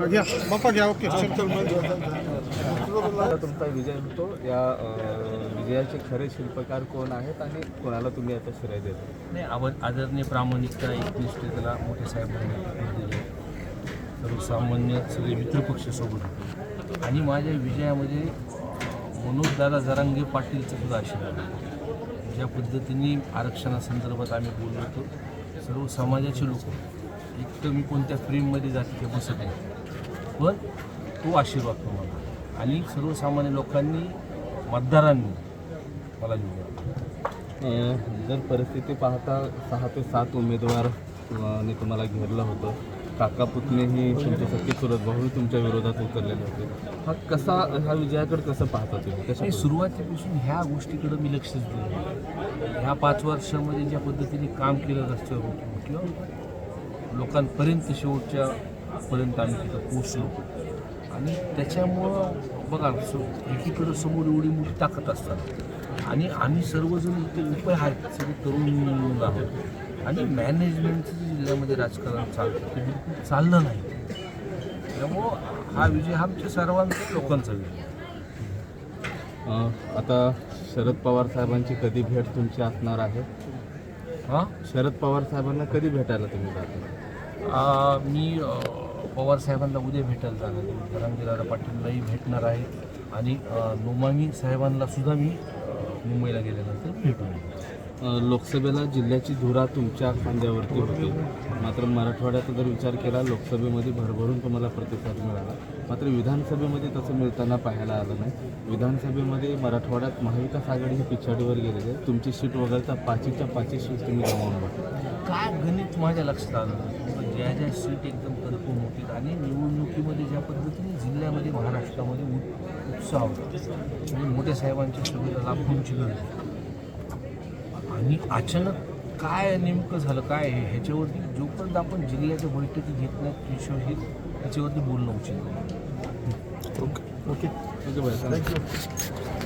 घ्या बाप्पा घ्या ओके तुमचा विजय होतो. या विजयाचे खरे शिल्पकार कोण आहेत आणि कोणाला तुम्ही आता श्रेय देता? नाही आवड आदरणीय प्रामाणिकता एकनिष्ठतेला मोठे साहेबांनी दिले. सर्वसामान्य सगळे मित्रपक्ष सोबत. होते आणि माझ्या विजयामध्ये मनोजदादा जरांगे पाटीलचं सुद्धा आशीर्वाद. ज्या पद्धतीने आरक्षणासंदर्भात आम्ही बोललो होतो सर्व समाजाचे लोक एक तर मी कोणत्या फ्रेममध्ये जाते ते बसत नाही. पण तो आशीर्वाद तुम्हाला. आणि सर्वसामान्य लोकांनी मतदारांनी मला निवडलं जर परिस्थिती पाहता सहा ते सात उमेदवार ने तुम्हाला घेरलं होतं. काका पुतणेही तुमचे सख्खे चुलत भाऊ तुमच्या विरोधात उतरलेले होते. हा कसा ह्या विजयाकडे कसं पाहता तुम्ही? नाही सुरुवातीपासून ह्या गोष्टीकडे मी लक्षच दिलं. ह्या पाच वर्षामध्ये ज्या पद्धतीने काम केलं रस्त्यावर किंवा लोकांपर्यंत शेवटच्या पर्यंत आम्ही तिथं पोचलो आणि त्याच्यामुळं बघा सो एकीकडं समोर एवढी मोठी ताकद असतात. आणि आम्ही सर्वजण इथे उपाय आहेत सगळे तरुण आहोत. आणि मॅनेजमेंटचं जे जिल्ह्यामध्ये राजकारण चालतं ते बिलकुल चाललं नाही. त्यामुळं हा विजय हा आमच्या सर्वांचा लोकांचा विजय. आता शरद पवार साहेबांची कधी भेट तुमची असणार आहे? हां? शरद पवार साहेबांना कधी भेटायला तुम्ही जाता? मी पवार साहेबांना उद्या भेटायला जाणार आहे. धरमगिराला पाटीललाही भेटणार आहे. आणि अ, नोमामी साहेबांना सुद्धा मी मुंबईला गेल्यानंतर भेटून लोकसभेला जिल्ह्याची धुरा तुमच्या खांद्यावरती होती. मात्र मराठवाड्यात जर विचार केला लोकसभेमध्ये भरभरून तुम्हाला प्रतिसाद मिळाला. मात्र विधानसभेमध्ये तसं मिळताना पाहायला आलं नाही. विधानसभेमध्ये मराठवाड्यात महाविकास आघाडी ही पिछाडीवर गेलेली आहे तुमची सीट वगळता पाचीच्या पाचही सीट तुम्ही गमावून काय गणित माझ्या लक्षात आलं ज्या ज्या सीट एकदम कन्फर्म होतील आणि निवडणुकीमध्ये ज्या पद्धतीने जिल्ह्यामध्ये महाराष्ट्रामध्ये उत्साह होता. म्हणजे मोठ्या साहेबांच्या सभेला लाखोंची गर्दी आणि अचानक काय नेमकं झालं काय आहे ह्याच्यावरती जोपर्यंत आपण जिल्ह्याच्या बैठकी घेत नाहीत विश्वास ह्याच्यावरती बोलणं उचित नाही. ओके. ओके. ओके. बाय